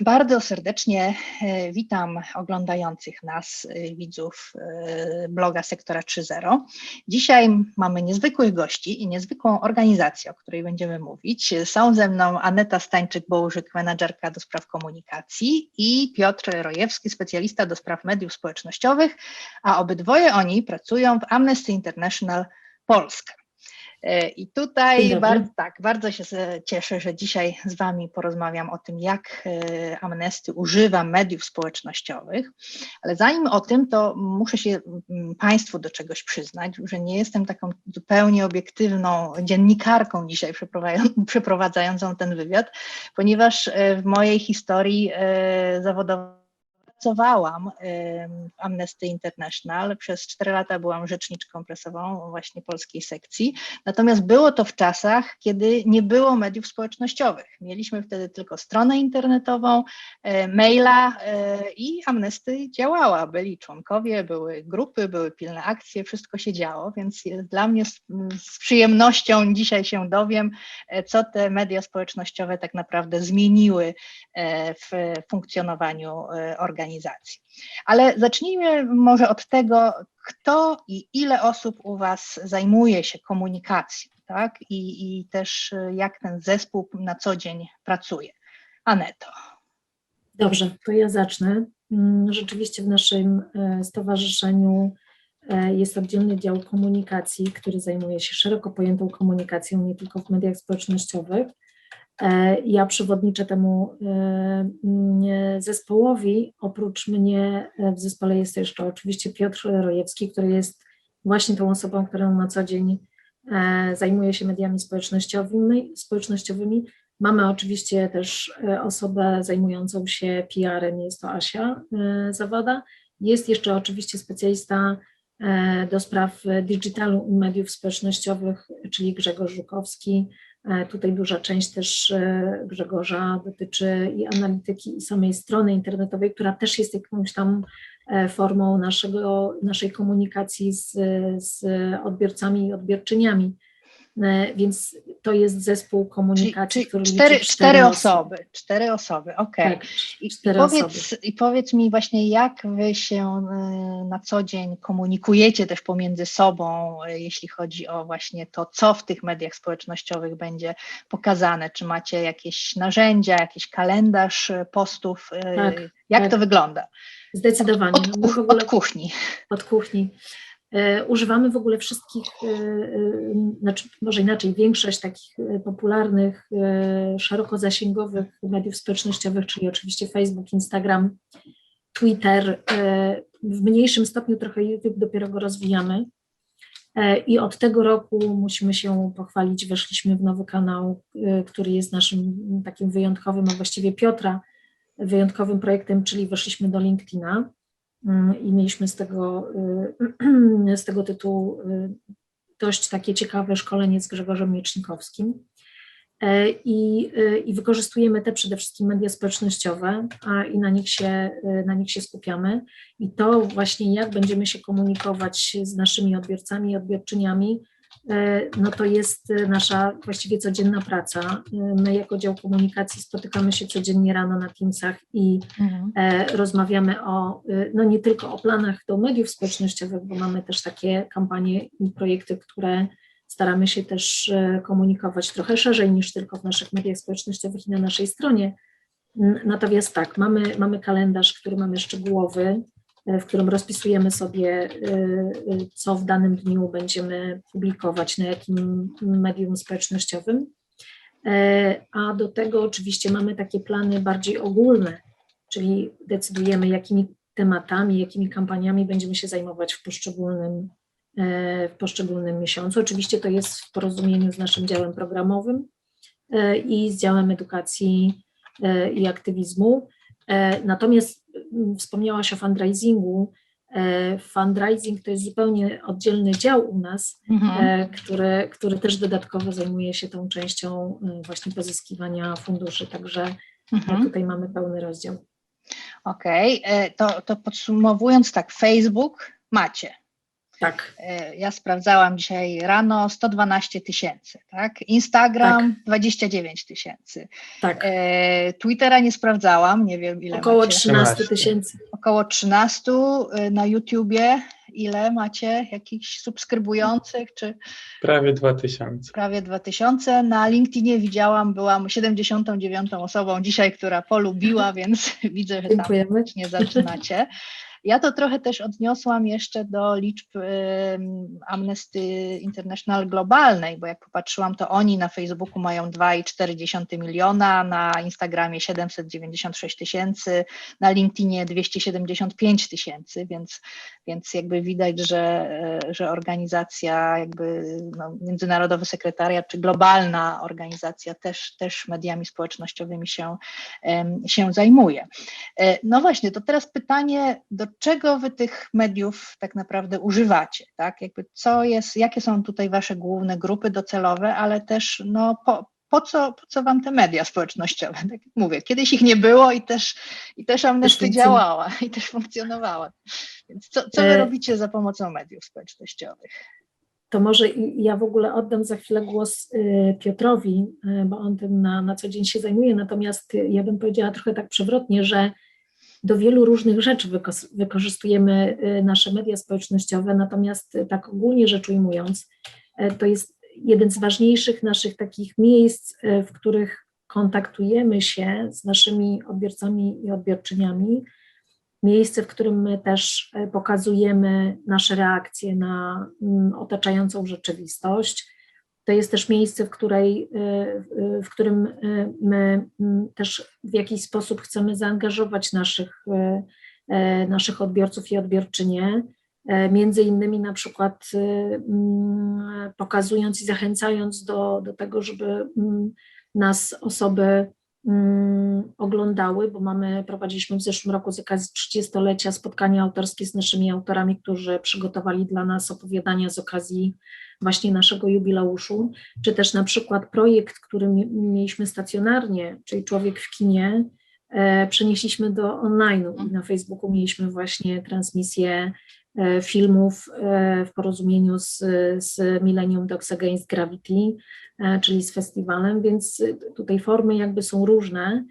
bardzo serdecznie e, witam oglądających nas e, widzów e, bloga Sektora 3.0. Dzisiaj mamy niezwykłych gości i niezwykłą organizację, o której będziemy mówić. Są ze mną Aneta Stańczyk-Bołużyk, menadżerka do spraw komunikacji i Piotr Rojewski, specjalista do spraw mediów społecznościowych, a obydwoje oni pracują w Amnesty International Polska. E, I tutaj bardzo, tak, bardzo się cieszę, że dzisiaj z Wami porozmawiam o tym, jak e, Amnesty używa mediów społecznościowych, ale zanim o tym, to muszę się Państwu do czegoś przyznać, że nie jestem taką zupełnie obiektywną dziennikarką dzisiaj przeprowadzającą ten wywiad, ponieważ e, w mojej historii zawodowej pracowałam w Amnesty International. Przez cztery lata byłam rzeczniczką prasową właśnie polskiej sekcji. Natomiast było to w czasach, kiedy nie było mediów społecznościowych. Mieliśmy wtedy tylko stronę internetową, e, maila e, i Amnesty działała. Byli członkowie, były grupy, były pilne akcje, wszystko się działo, więc dla mnie z, z przyjemnością dzisiaj się dowiem, e, co te media społecznościowe tak naprawdę zmieniły w funkcjonowaniu organizacji organizacji. Ale zacznijmy może od tego, kto i ile osób u Was zajmuje się komunikacją, tak? I, i też y, jak ten zespół na co dzień pracuje. Aneto. Dobrze, to ja zacznę. Mm, rzeczywiście w naszym e, stowarzyszeniu e, jest oddzielny dział komunikacji, który zajmuje się szeroko pojętą komunikacją, nie tylko w mediach społecznościowych. E, ja przewodniczę temu e, zespołowi. Oprócz mnie e, w zespole jest jeszcze oczywiście Piotr Rojewski, który jest właśnie tą osobą, którą na co dzień zajmuje się mediami społecznościowymi. społecznościowymi. Mamy oczywiście też osobę zajmującą się PR-em, jest to Asia Zawada. Jest jeszcze oczywiście specjalista do spraw digitalu i mediów społecznościowych, czyli Grzegorz Żukowski, tutaj duża część też e, Grzegorza dotyczy i analityki i samej strony internetowej, która też jest jakąś tam e, formą naszego, naszej komunikacji z, z odbiorcami i odbiorczyniami. E, więc to jest zespół komunikacji, czyli, który cztery, cztery, cztery osoby. Cztery osoby, okej. Okay. Tak, I, powiedz, I powiedz mi właśnie, jak wy się e, na co dzień komunikujecie też pomiędzy sobą, e, jeśli chodzi o właśnie to, co w tych mediach społecznościowych będzie pokazane. Czy macie jakieś narzędzia, jakiś kalendarz postów? Tak, jak tak. to wygląda? Zdecydowanie. Od, od, od kuchni. Od kuchni. E, używamy w ogóle wszystkich, e, e, znaczy może inaczej, większość takich popularnych, szeroko zasięgowych mediów społecznościowych, czyli oczywiście Facebook, Instagram, Twitter, w mniejszym stopniu trochę YouTube dopiero go rozwijamy. I od tego roku musimy się pochwalić, weszliśmy w nowy kanał, który jest naszym takim wyjątkowym, a właściwie Piotra, wyjątkowym projektem, czyli weszliśmy do LinkedIna. Mm, i mieliśmy z tego, y, z tego tytułu y, dość takie ciekawe szkolenie z Grzegorzem Miecznikowskim. E, I, y, I wykorzystujemy te przede wszystkim media społecznościowe a, i na nich, się, na nich się skupiamy. I to właśnie jak będziemy się komunikować z naszymi odbiorcami i odbiorczyniami, no to jest e, nasza właściwie codzienna praca. E, my jako dział komunikacji spotykamy się codziennie rano na Teamsach i mhm. rozmawiamy o, no nie tylko o planach do mediów społecznościowych, bo mamy też takie kampanie i projekty, które staramy się też komunikować trochę szerzej niż tylko w naszych mediach społecznościowych i na naszej stronie. Natomiast tak, mamy, mamy kalendarz, który mamy szczegółowy, w którym rozpisujemy sobie, y, y, co w danym dniu będziemy publikować, na jakim medium społecznościowym. E, a do tego oczywiście mamy takie plany bardziej ogólne, czyli decydujemy, jakimi tematami, jakimi kampaniami będziemy się zajmować w poszczególnym, e, w poszczególnym miesiącu. Oczywiście to jest w porozumieniu z naszym działem programowym e, i z działem edukacji i aktywizmu. Natomiast wspomniałaś o fundraisingu. E, fundraising to jest zupełnie oddzielny dział u nas, mhm. E, który, który też dodatkowo zajmuje się tą częścią e, właśnie pozyskiwania funduszy, także mhm. tutaj mamy pełny rozdział. Okej, okay. to, to podsumowując tak, Facebook macie. Tak. E, Ja sprawdzałam dzisiaj rano 112 tysięcy, tak? Instagram 29 tysięcy. Tak. E, Twittera nie sprawdzałam, nie wiem ile Około macie. 13 13. tysięcy. Około 13 e, na YouTubie. Ile macie jakichś subskrybujących, czy Prawie 2000. prawie 2000? Na LinkedInie widziałam, byłam 79 osobą dzisiaj, która polubiła, więc widzę, że tam nie zaczynacie. Ja to trochę też odniosłam jeszcze do liczb ym, Amnesty International globalnej, bo jak popatrzyłam, to oni na Facebooku mają 2,4 miliona, na Instagramie 796 tysięcy, na LinkedInie 275 tysięcy, więc, więc jakby widać, że, e, że organizacja, jakby no, Międzynarodowy Sekretariat, czy globalna organizacja też, też mediami społecznościowymi się, się zajmuje. E, No właśnie, to teraz pytanie, do czego wy tych mediów tak naprawdę używacie, tak? Jakby co jest, jakie są tutaj wasze główne grupy docelowe, ale też no po, po co, po co wam te media społecznościowe? Tak jak mówię, kiedyś ich nie było i też, i też Amnesty działała i też funkcjonowała. Więc co, co wy E, robicie za pomocą mediów społecznościowych? To może ja w ogóle oddam za chwilę głos y, Piotrowi, y, bo on tym na, na co dzień się zajmuje. Natomiast ja bym powiedziała trochę tak przewrotnie, że do wielu różnych rzeczy wykorzystujemy y, nasze media społecznościowe, natomiast y, tak ogólnie rzecz ujmując, y, to jest jeden z ważniejszych naszych takich miejsc, w których kontaktujemy się z naszymi odbiorcami i odbiorczyniami. Miejsce, w którym my też pokazujemy nasze reakcje na mm, otaczającą rzeczywistość. To jest też miejsce, w, której, y, y, w którym y, my mm, też w jakiś sposób chcemy zaangażować naszych, naszych odbiorców i odbiorczynie, y, między innymi na przykład mm, pokazując i zachęcając do, do tego, żeby mm, nas osoby oglądały, bo mamy, prowadziliśmy w zeszłym roku z okazji 30-lecia spotkania autorskie z naszymi autorami, którzy przygotowali dla nas opowiadania z okazji właśnie naszego jubileuszu, czy też na przykład projekt, który mi- mieliśmy stacjonarnie, czyli Człowiek w kinie, e, przenieśliśmy do online'u. I na Facebooku mieliśmy właśnie transmisję filmów e, w porozumieniu z, z Millennium Dogs Against Gravity, e, czyli z festiwalem, więc tutaj formy jakby są różne,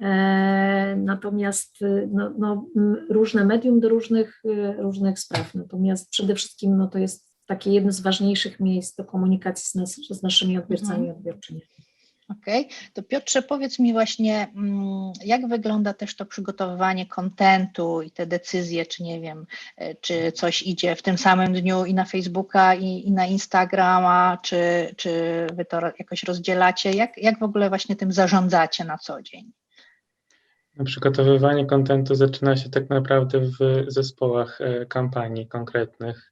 e, natomiast no, no, różne medium do różnych, różnych spraw, natomiast przede wszystkim no, to jest takie jedno z ważniejszych miejsc do komunikacji z, nas, z naszymi odbiorcami i odbiorczyniami. Okej, to Piotrze, powiedz mi właśnie, mm, jak wygląda też to przygotowywanie kontentu i te decyzje, czy nie wiem, e, czy coś idzie w tym samym dniu i na Facebooka, i, i na Instagrama, czy, czy wy to jakoś rozdzielacie? Jak, jak w ogóle właśnie tym zarządzacie na co dzień? No, Przygotowywanie kontentu zaczyna się tak naprawdę w zespołach e, kampanii konkretnych,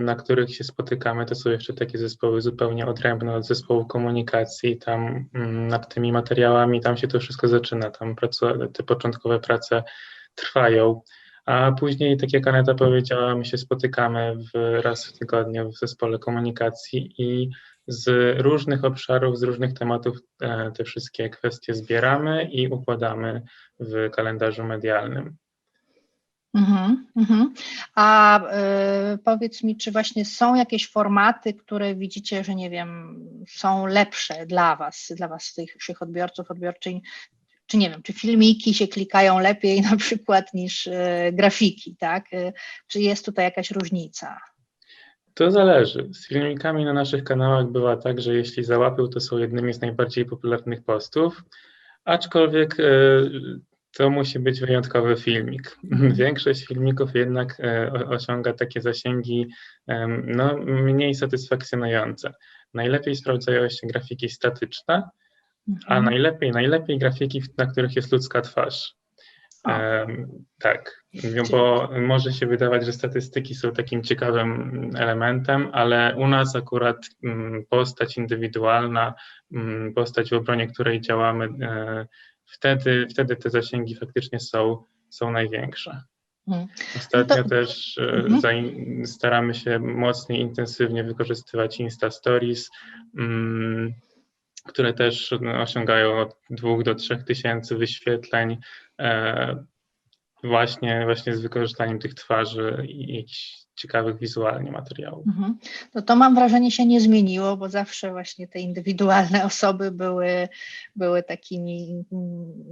na których się spotykamy. To są jeszcze takie zespoły zupełnie odrębne od zespołu komunikacji. Tam mm, nad tymi materiałami, tam się to wszystko zaczyna. Tam te początkowe prace trwają. A później, tak jak Aneta powiedziała, my się spotykamy w, raz w tygodniu w zespole komunikacji i z różnych obszarów, z różnych tematów e, te wszystkie kwestie zbieramy i układamy w kalendarzu medialnym. Mhm, mhm. A y, powiedz mi, czy właśnie są jakieś formaty, które widzicie, że nie wiem, są lepsze dla Was, dla Was, tych, tych odbiorców, odbiorczyń, czy nie wiem, czy filmiki się klikają lepiej na przykład niż y, grafiki, tak? Y, czy jest tutaj jakaś różnica? To zależy. Z filmikami na naszych kanałach bywa tak, że jeśli załapią, to są jednymi z najbardziej popularnych postów, aczkolwiek e, to musi być wyjątkowy filmik. Większość filmików jednak e, osiąga takie zasięgi no, mniej satysfakcjonujące. Najlepiej sprawdzają się grafiki statyczne, a Mhm. najlepiej, najlepiej grafiki, na których jest ludzka twarz. Tak, no bo może się wydawać, że statystyki są takim ciekawym elementem, ale u nas akurat mm, postać indywidualna, mm, postać w obronie której działamy, e, wtedy, wtedy te zasięgi faktycznie są, są największe. Mhm. Ostatnio to- też e, Mhm. staramy się mocniej, intensywnie wykorzystywać Insta Stories, mm, które też no, osiągają od 2 do 3 tysięcy wyświetleń. E, właśnie, właśnie z wykorzystaniem tych twarzy i jakichś ciekawych wizualnie materiałów. Mhm. No to mam wrażenie się nie zmieniło, bo zawsze właśnie te indywidualne osoby były, były takimi,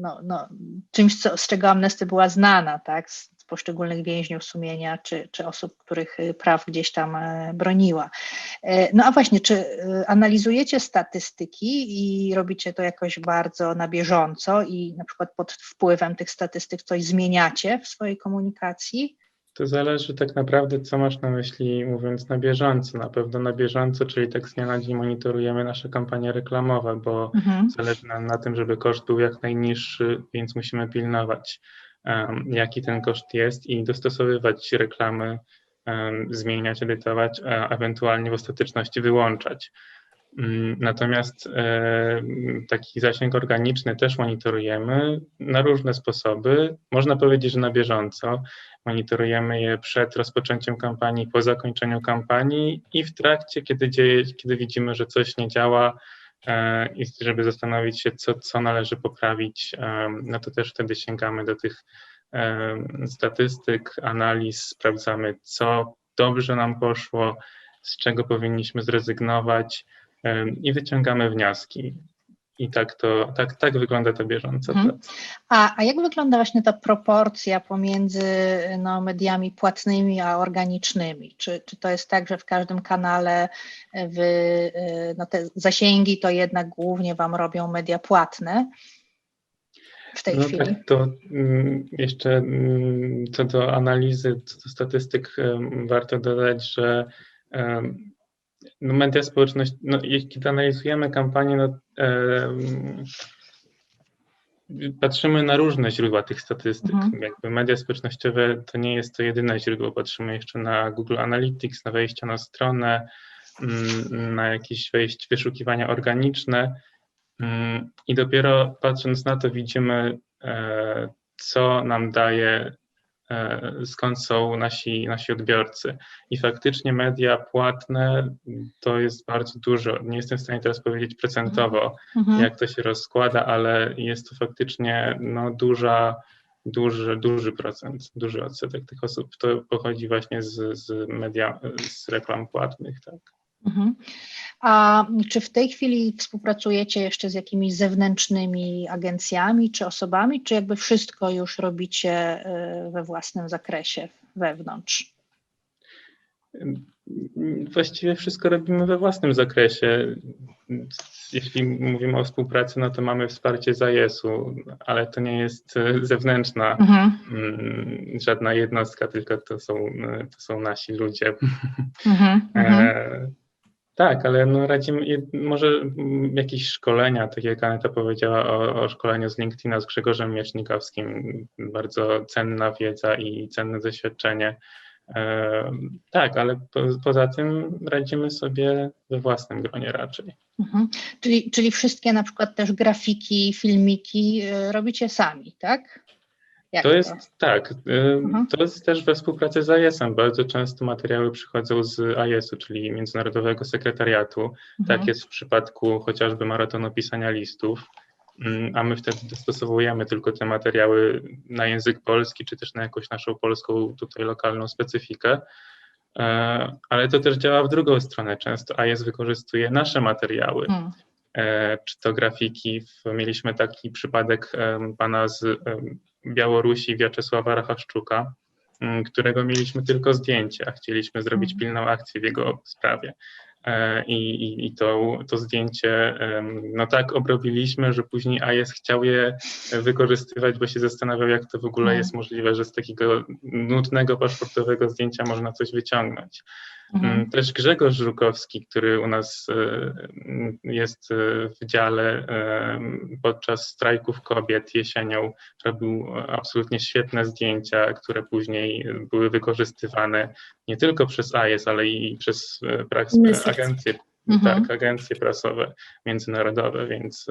no, no, czymś, co, z czego Amnesty była znana, tak, z z poszczególnych więźniów sumienia, czy, czy osób, których y, praw gdzieś tam e, broniła. E, No a właśnie, czy y, analizujecie statystyki i robicie to jakoś bardzo na bieżąco i na przykład pod wpływem tych statystyk coś zmieniacie w swojej komunikacji? To zależy tak naprawdę, co masz na myśli, mówiąc na bieżąco. Na pewno na bieżąco, czyli tak z dnia na dzień monitorujemy nasze kampanie reklamowe, bo Mhm. zależy nam na tym, żeby koszt był jak najniższy, więc musimy pilnować, em, jaki ten koszt jest i dostosowywać reklamy, em, zmieniać, edytować, a ewentualnie w ostateczności wyłączać. Mm, Natomiast e, taki zasięg organiczny też monitorujemy na różne sposoby. Można powiedzieć, że na bieżąco. Monitorujemy je przed rozpoczęciem kampanii, po zakończeniu kampanii i w trakcie, kiedy, dzieje, kiedy widzimy, że coś nie działa e, i żeby zastanowić się, co, co należy poprawić, e, no to też wtedy sięgamy do tych statystyk, analiz, sprawdzamy, co dobrze nam poszło, z czego powinniśmy zrezygnować i wyciągamy wnioski. I tak to, tak, tak wygląda ta bieżąca Mhm. praca. A, a jak wygląda właśnie ta proporcja pomiędzy no, mediami płatnymi a organicznymi? Czy, czy to jest tak, że w każdym kanale wy, y, no, te zasięgi to jednak głównie Wam robią media płatne w tej No chwili? tak, to mm, jeszcze mm, co do analizy, co do statystyk, warto dodać, że no media społeczności, no, kiedy analizujemy kampanię, no, em, patrzymy na różne źródła tych statystyk. Mhm. Jakby media społecznościowe to nie jest to jedyne źródło. Patrzymy jeszcze na Google Analytics, na wejścia na stronę, mm, na jakieś wejść, wyszukiwania organiczne. Mm, I dopiero patrząc na to widzimy, e, co nam daje, e, skąd są nasi, nasi odbiorcy. I faktycznie media płatne to jest bardzo dużo. Nie jestem w stanie teraz powiedzieć procentowo, Mhm. jak to się rozkłada, ale jest to faktycznie no, duża, duży, duży procent, duży odsetek tych osób. To pochodzi właśnie z, z media, z reklam płatnych, tak. Mhm. A czy w tej chwili współpracujecie jeszcze z jakimiś zewnętrznymi agencjami czy osobami, czy jakby wszystko już robicie y, we własnym zakresie wewnątrz? Właściwie wszystko robimy we własnym zakresie. Jeśli mówimy o współpracy, no to mamy wsparcie ZAJS-u, ale to nie jest e, zewnętrzna Mhm. mm, żadna jednostka, tylko to są, e, to są nasi ludzie. Mhm. Mhm. E, tak, ale no radzimy, może mm, jakieś szkolenia, tak jak Aneta powiedziała o, o szkoleniu z LinkedIna z Grzegorzem Miecznikowskim, bardzo cenna wiedza i cenne doświadczenie. E, tak, ale po, poza tym radzimy sobie we własnym gronie raczej. Mhm. Czyli, czyli wszystkie na przykład też grafiki, filmiki y, robicie sami, tak? Jak To jest tak, e, Mhm. to jest też we współpracy z IS-em. Bardzo często materiały przychodzą z IS-u, czyli Międzynarodowego Sekretariatu. Mhm. Tak jest w przypadku chociażby maratonu pisania listów, mm, a my wtedy dostosowujemy tylko te materiały na język polski, czy też na jakąś naszą polską tutaj lokalną specyfikę. E, Ale to też działa w drugą stronę. Często IS wykorzystuje nasze materiały, Hmm. e, czy to grafiki. Mieliśmy taki przypadek pana z Białorusi, Wiaczesława Rachaszczuka, m, którego mieliśmy tylko zdjęcie, a chcieliśmy zrobić Mhm. pilną akcję w jego sprawie. E, I, i, i to, to zdjęcie no tak obrobiliśmy, że później AES chciał je wykorzystywać, bo się zastanawiał, jak to w ogóle Mhm. jest możliwe, że z takiego nudnego paszportowego zdjęcia można coś wyciągnąć. Mhm. Mm, Też Grzegorz Żukowski, który u nas e, jest e, w dziale e, podczas strajków kobiet jesienią, robił absolutnie świetne zdjęcia, które później były wykorzystywane nie tylko przez AIS, ale i przez pras- agencje, Mhm. tak, agencje prasowe międzynarodowe, więc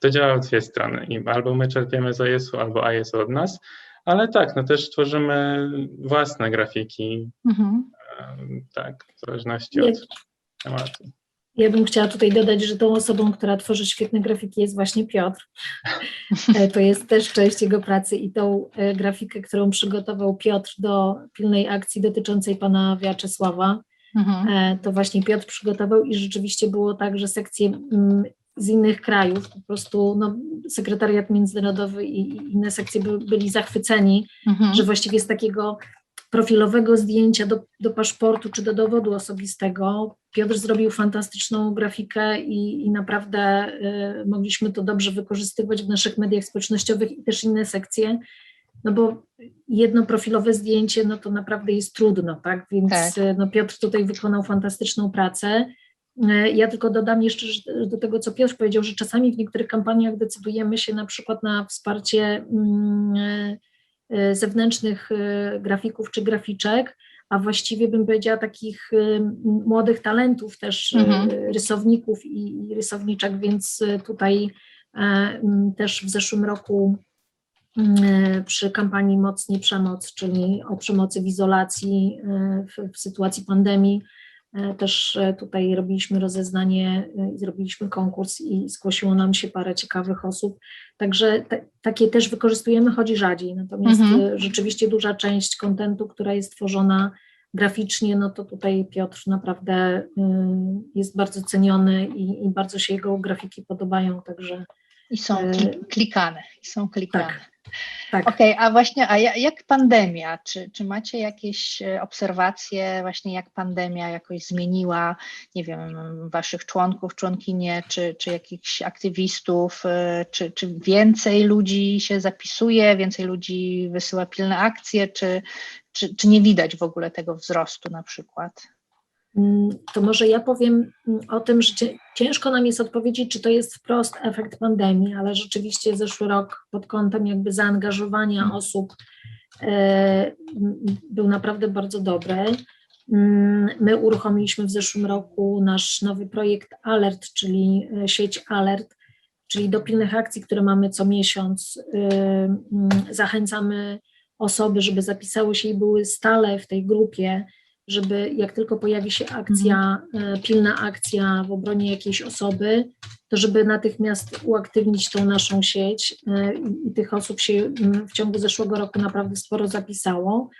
to działa w dwie strony. I albo my czerpiemy z AIS-u, albo AIS od nas, ale tak, no też tworzymy własne grafiki, Mhm. Tak, w zależności od tematu. Ja bym chciała tutaj dodać, że tą osobą, która tworzy świetne grafiki jest właśnie Piotr. E, To jest też część jego pracy i tą e, grafikę, którą przygotował Piotr do pilnej akcji dotyczącej pana Wiaczesława, Mhm. e, to właśnie Piotr przygotował i rzeczywiście było tak, że sekcje mm, z innych krajów, po prostu no, sekretariat międzynarodowy i i inne sekcje by, byli zachwyceni, Mhm. że właściwie z takiego profilowego zdjęcia do, do paszportu czy do dowodu osobistego Piotr zrobił fantastyczną grafikę i, i naprawdę y, mogliśmy to dobrze wykorzystywać w naszych mediach społecznościowych i też inne sekcje, no bo jedno profilowe zdjęcie, no to naprawdę jest trudno, tak, więc Tak. y, no Piotr tutaj wykonał fantastyczną pracę. Y, Ja tylko dodam jeszcze do tego, co Piotr powiedział, że czasami w niektórych kampaniach decydujemy się na przykład na wsparcie mm, zewnętrznych y, grafików czy graficzek, a właściwie bym powiedziała takich y, młodych talentów też, y, Mhm. rysowników i, i rysowniczek, więc y, tutaj e, też w zeszłym roku mm, przy kampanii Mocniej Przemoc, czyli o przemocy w izolacji e, w, w sytuacji pandemii, e, też e, tutaj robiliśmy rozeznanie e, i zrobiliśmy konkurs i zgłosiło nam się parę ciekawych osób. Także te, takie też wykorzystujemy, choć rzadziej. Natomiast Mhm. e, rzeczywiście duża część kontentu, która jest tworzona graficznie, no to tutaj Piotr naprawdę jest bardzo ceniony i, i bardzo się jego grafiki podobają, także I są e, klik- klikane. I są klikane. tak. Okej, a właśnie, a ja- jak pandemia? Czy, czy macie jakieś e, obserwacje, właśnie jak pandemia jakoś zmieniła, nie wiem, waszych członków, członkinie, czy, czy jakichś aktywistów, e, czy, czy więcej ludzi się zapisuje, więcej ludzi wysyła pilne akcje, czy, czy, czy nie widać w ogóle tego wzrostu na przykład? Mm, To może ja powiem mm, o tym, że ciężko nam jest odpowiedzieć, czy to jest wprost efekt pandemii, ale rzeczywiście zeszły rok pod kątem jakby zaangażowania osób e, był naprawdę bardzo dobry. Mm, My uruchomiliśmy w zeszłym roku nasz nowy projekt Alert, czyli e, sieć Alert, czyli do pilnych akcji, które mamy co miesiąc. mm, Zachęcamy osoby, żeby zapisały się i były stale w tej grupie, żeby jak tylko pojawi się akcja, e, pilna akcja w obronie jakiejś osoby, to żeby natychmiast uaktywnić tą naszą sieć e, i, tych osób się mm, w ciągu zeszłego roku naprawdę sporo zapisało.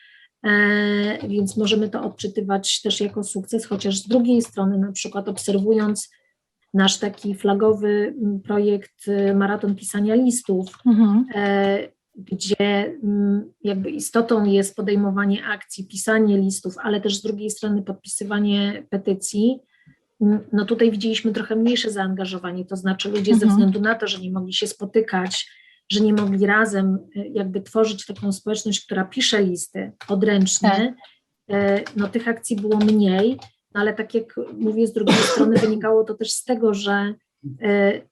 E, Więc możemy to odczytywać też jako sukces, chociaż z drugiej strony, na przykład obserwując nasz taki flagowy mm, projekt Maraton Pisania Listów, e, gdzie mm, jakby istotą jest podejmowanie akcji, pisanie listów, ale też z drugiej strony podpisywanie petycji, mm, no tutaj widzieliśmy trochę mniejsze zaangażowanie, to znaczy ludzie ze Mhm. względu na to, że nie mogli się spotykać, że nie mogli razem y, jakby tworzyć taką społeczność, która pisze listy odręcznie, e, no tych akcji było mniej, no ale tak jak mówię, z drugiej strony wynikało to też z tego, że e, e,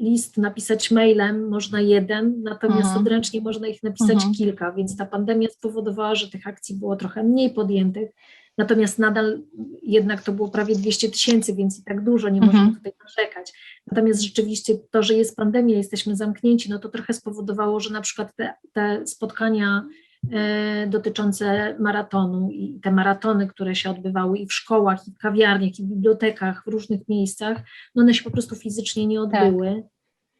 list napisać mailem można jeden, natomiast Mhm. odręcznie można ich napisać Mhm. kilka, więc ta pandemia spowodowała, że tych akcji było trochę mniej podjętych, natomiast nadal jednak to było prawie 200 tysięcy, więc i tak dużo, nie Mhm. możemy tutaj narzekać. Natomiast rzeczywiście to, że jest pandemia, jesteśmy zamknięci, no to trochę spowodowało, że na przykład te, te spotkania dotyczące maratonu i te maratony, które się odbywały i w szkołach, i w kawiarniach, i w bibliotekach, w różnych miejscach, no one się po prostu fizycznie nie odbyły,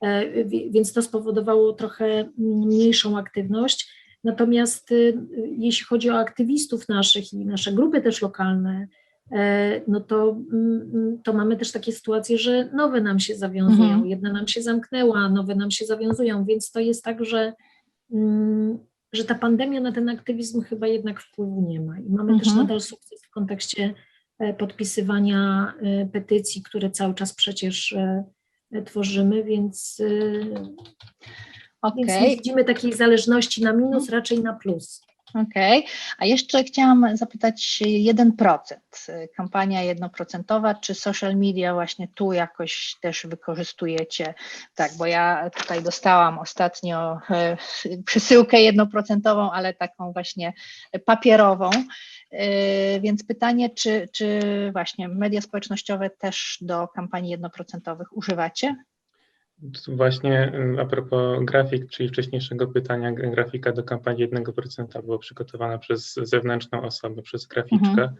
e, wi- więc to spowodowało trochę mm, mniejszą aktywność. Natomiast y, jeśli chodzi o aktywistów naszych i nasze grupy też lokalne, e, no to, mm, mm, to mamy też takie sytuacje, że nowe nam się zawiązują, Mhm. jedna nam się zamknęła, nowe nam się zawiązują, więc to jest tak, że że ta pandemia na ten aktywizm chyba jednak wpływu nie ma. I mamy też Mhm. nadal sukces w kontekście e, podpisywania e, petycji, które cały czas przecież e, tworzymy, więc, Okej. więc nie widzimy takiej zależności na minus, raczej na plus. Okej, a jeszcze chciałam zapytać 1%, y, kampania jednoprocentowa, czy social media właśnie tu jakoś też wykorzystujecie? Tak, bo ja tutaj dostałam ostatnio e, przesyłkę jednoprocentową, ale taką właśnie papierową, E, więc pytanie, czy, czy właśnie media społecznościowe też do kampanii jednoprocentowych używacie? Właśnie a propos grafik, czyli wcześniejszego pytania, grafika do kampanii 1% była przygotowana przez zewnętrzną osobę, przez graficzkę.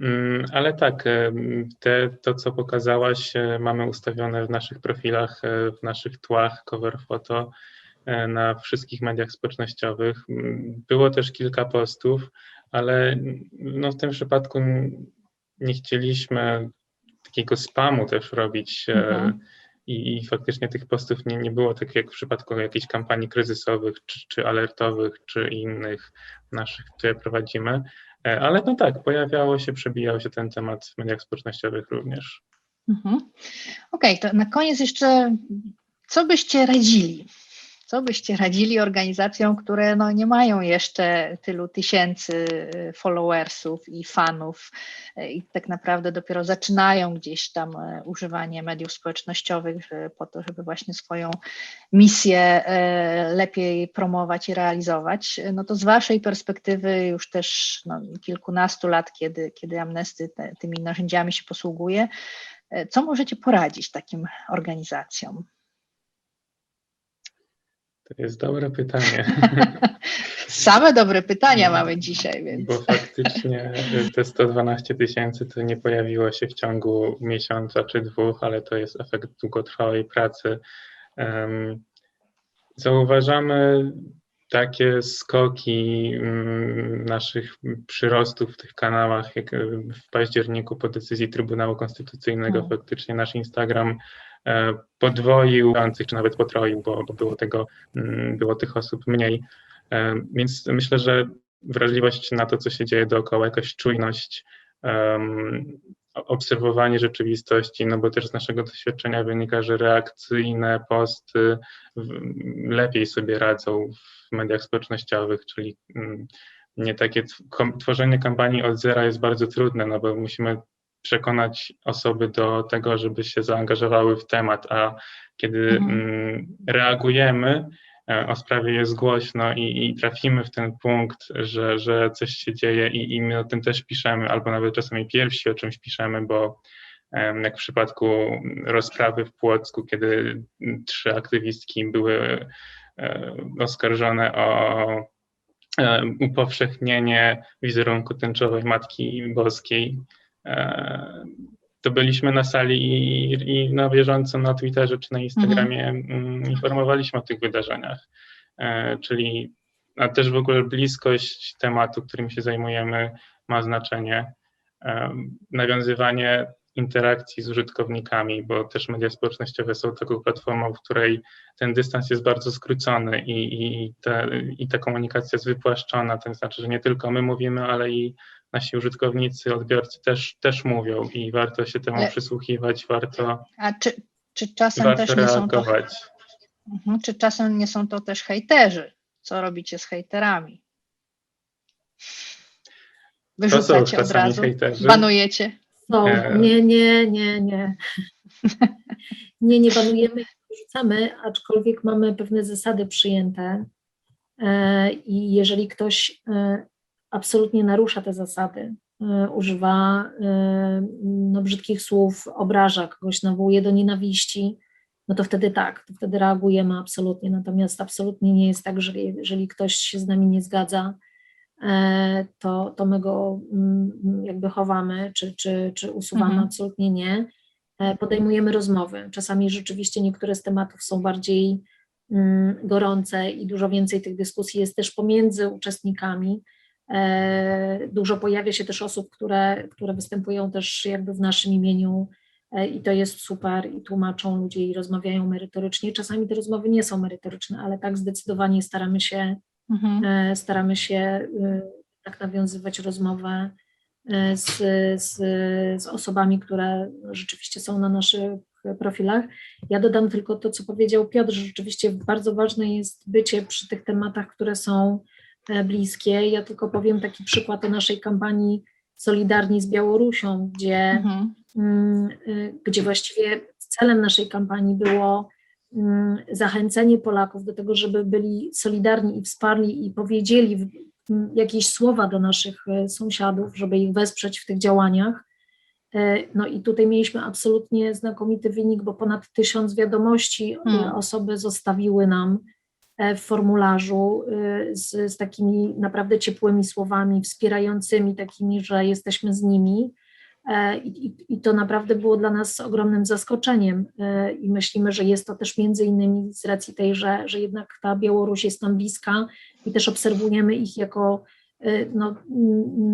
Mm, Ale tak, te, to co pokazałaś, e, mamy ustawione w naszych profilach, e, w naszych tłach, cover photo, e, na wszystkich mediach społecznościowych. Mm, Było też kilka postów, ale mm, no, w tym przypadku nie chcieliśmy takiego spamu też robić Mhm. I, i faktycznie tych postów nie, nie było tak jak w przypadku jakichś kampanii kryzysowych, czy, czy alertowych, czy innych naszych, które prowadzimy. E, Ale no tak, pojawiało się, przebijał się ten temat w mediach społecznościowych również. Mhm. Okej, to na koniec jeszcze, co byście radzili? Co byście radzili organizacjom, które no nie mają jeszcze tylu tysięcy y, followersów i fanów y, i tak naprawdę dopiero zaczynają gdzieś tam y, używanie mediów społecznościowych po to, żeby właśnie swoją misję lepiej promować i realizować? No to z Waszej perspektywy już też no, kilkunastu lat, kiedy, kiedy Amnesty tymi narzędziami się posługuje, co możecie poradzić takim organizacjom? To jest dobre pytanie, Same dobre pytania mamy dzisiaj, więc. bo faktycznie te 112 tysięcy to nie pojawiło się w ciągu miesiąca czy dwóch, ale to jest efekt długotrwałej pracy. Zauważamy takie skoki mm, naszych przyrostów w tych kanałach, jak w październiku po decyzji Trybunału Konstytucyjnego Mm. faktycznie nasz Instagram podwoił, czy nawet potroił, bo, bo było tego, mm, było tych osób mniej. E, Więc myślę, że wrażliwość na to, co się dzieje dookoła, jakaś czujność, em, obserwowanie rzeczywistości, no bo też z naszego doświadczenia wynika, że reakcyjne posty lepiej sobie radzą w mediach społecznościowych, czyli mm, nie takie tworzenie kampanii od zera jest bardzo trudne, no bo musimy przekonać osoby do tego, żeby się zaangażowały w temat, a kiedy Mhm. mm, reagujemy, e, o sprawie jest głośno i, i trafimy w ten punkt, że, że coś się dzieje i, i my o tym też piszemy, albo nawet czasami pierwsi o czymś piszemy, bo jak w przypadku rozprawy w Płocku, kiedy trzy aktywistki były e, oskarżone o e, upowszechnienie wizerunku tęczowej Matki Boskiej, to byliśmy na sali i, i na bieżąco na Twitterze czy na Instagramie mm, informowaliśmy o tych wydarzeniach. E, Czyli a też w ogóle bliskość tematu, którym się zajmujemy, ma znaczenie. Em, Nawiązywanie interakcji z użytkownikami, bo też media społecznościowe są taką platformą, w której ten dystans jest bardzo skrócony i, i, ta, i ta komunikacja jest wypłaszczona. To znaczy, że nie tylko my mówimy, ale i nasi użytkownicy, odbiorcy też, też mówią i warto się temu Ale- przysłuchiwać, warto, A czy, czy czasem warto też nie są to. reagować. Mhm, Czy czasem nie są to też hejterzy? Co robicie z hejterami? Wyrzucacie od razu? hejterzy. Banujecie? Są. E. Nie, nie, nie, nie. Nie, nie banujemy, nie wyrzucamy, aczkolwiek mamy pewne zasady przyjęte e, i jeżeli ktoś e, absolutnie narusza te zasady, używa no, brzydkich słów, obraża kogoś, nawołuje do nienawiści, no to wtedy tak, to wtedy reagujemy absolutnie. Natomiast absolutnie nie jest tak, że jeżeli ktoś się z nami nie zgadza, to, to my go mm, jakby chowamy, czy, czy, czy usuwamy, Mhm. absolutnie nie. E, Podejmujemy rozmowy. Czasami rzeczywiście niektóre z tematów są bardziej mm, gorące i dużo więcej tych dyskusji jest też pomiędzy uczestnikami. E, Dużo pojawia się też osób, które, które występują też jakby w naszym imieniu e, i to jest super i tłumaczą ludzie i rozmawiają merytorycznie. Czasami te rozmowy nie są merytoryczne, ale tak zdecydowanie staramy się Mhm. E, staramy się y, tak nawiązywać rozmowę e, z, z, z osobami, które rzeczywiście są na naszych profilach. Ja dodam tylko to, co powiedział Piotr, że rzeczywiście bardzo ważne jest bycie przy tych tematach, które są e, bliskie. Ja tylko powiem taki przykład o naszej kampanii Solidarni z Białorusią, gdzie Mhm. mm, y, gdzie właściwie celem naszej kampanii było zachęcenie Polaków do tego, żeby byli solidarni i wsparli i powiedzieli jakieś słowa do naszych e, sąsiadów, żeby ich wesprzeć w tych działaniach. E, No i tutaj mieliśmy absolutnie znakomity wynik, bo ponad tysiąc wiadomości e, Hmm. osoby zostawiły nam w formularzu z, z takimi naprawdę ciepłymi słowami, wspierającymi, takimi, że jesteśmy z nimi. E, I, to naprawdę było dla nas ogromnym zaskoczeniem. E, i myślimy, że jest to też między innymi z racji tej, że, że jednak ta Białoruś jest nam bliska i też obserwujemy ich jako e, no,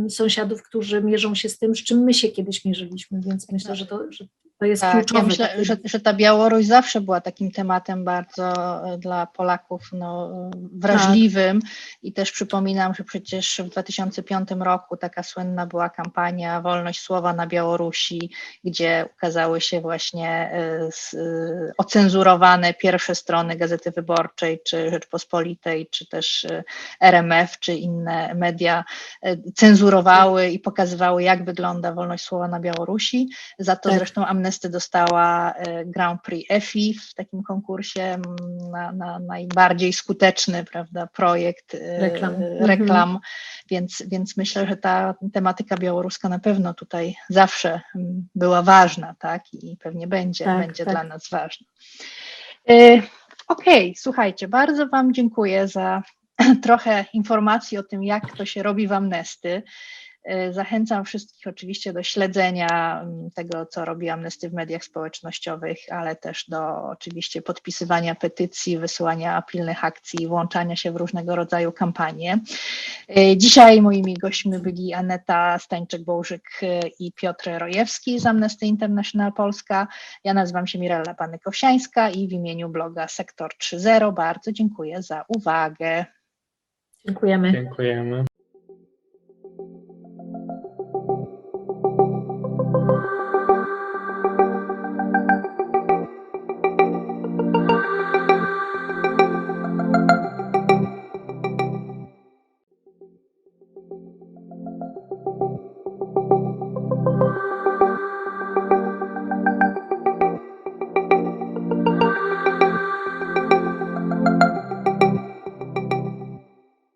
sąsiadów, którzy mierzą się z tym, z czym my się kiedyś mierzyliśmy, więc myślę, że to, że to jest Tak, kluczowe. ja myślę, że, że ta Białoruś zawsze była takim tematem bardzo e, dla Polaków no, wrażliwym i też przypominam, że przecież w 2005 roku taka słynna była kampania Wolność Słowa na Białorusi, gdzie ukazały się właśnie z, e, ocenzurowane pierwsze strony Gazety Wyborczej, czy Rzeczpospolitej, czy też RMF, czy inne media e, cenzurowały i pokazywały, jak wygląda wolność słowa na Białorusi. Za to Tak. zresztą Amnesty dostała e, Grand Prix EFI w takim konkursie m, na, na najbardziej skuteczny prawda, projekt Reklam. reklam. Więc, więc myślę, że ta tematyka białoruska na pewno tutaj zawsze m, była ważna, tak? I pewnie będzie, Tak, będzie tak. dla nas ważna. E, Okej, słuchajcie, bardzo Wam dziękuję za trochę informacji o tym, jak to się robi w Amnesty. E, Zachęcam wszystkich oczywiście do śledzenia mm, tego, co robi Amnesty w mediach społecznościowych, ale też do oczywiście podpisywania petycji, wysyłania pilnych akcji, włączania się w różnego rodzaju kampanie. E, Dzisiaj moimi gośćmi byli Aneta Stańczyk-Bołżyk e, i Piotr Rojewski z Amnesty International Polska. Ja nazywam się Mirella Panyk-Owsiańska i w imieniu bloga Sektor 3.0 bardzo dziękuję za uwagę. Dziękujemy. Dziękujemy.